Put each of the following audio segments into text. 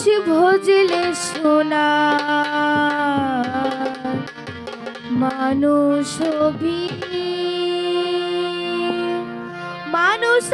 মানুষ ভজলে সোনা। মানুষ মানুষ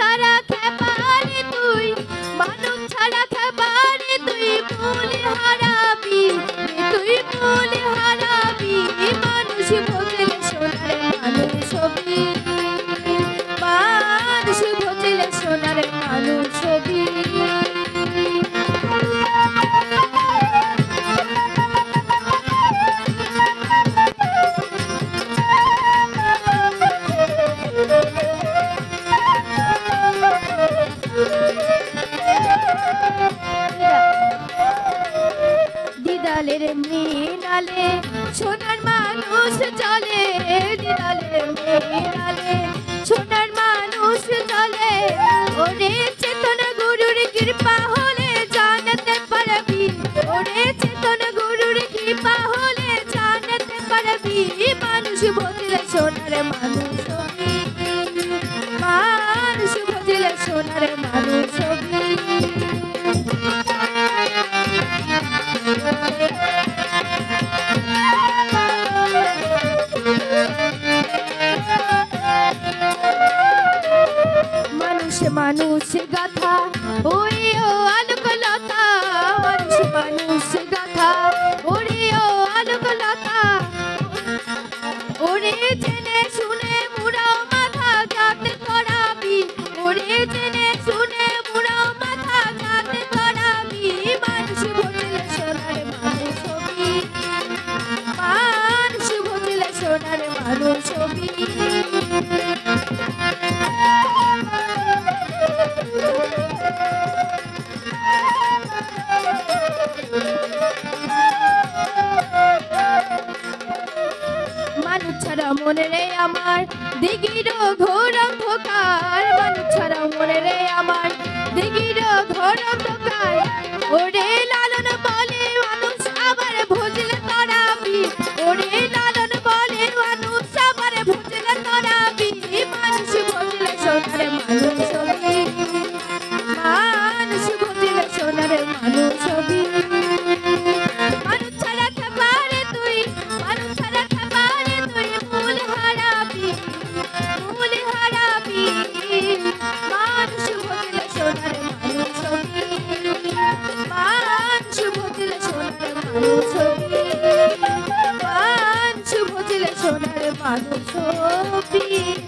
দিদালের মিনালে সোনার মানুষ চলে দিদালের মিনালে সোনার মানুষ চলে। ওরে চেতন গুরুর কৃপা হলে জানাতে পারবি, ওরে চেতন গুরুর কৃপা হলে জানাতে পারবি, মানুষ বদলে সোনার মানুষ মানুষ মানুষ গাথা। ওই ও আলোকলতা মানুষ মানুষ গাথা। ওরে ও আলোকলতা ওরে জেনে শুনে মুড়াও মাথা যাতে করাবি। ওরে জেনে শুনে মুড়াও মাথা যাতে করাবি। মানুষ ভজলে সোনার মানুষ হবি মানুষ ভজলে সোনার মানুষ হবি ছাড়া মনে রে আমার দিগির ঘোর অন্ধকার। মানুষ ছাড়া মনে রে আমার মানুষ বদলে সোনার মানুষ হবি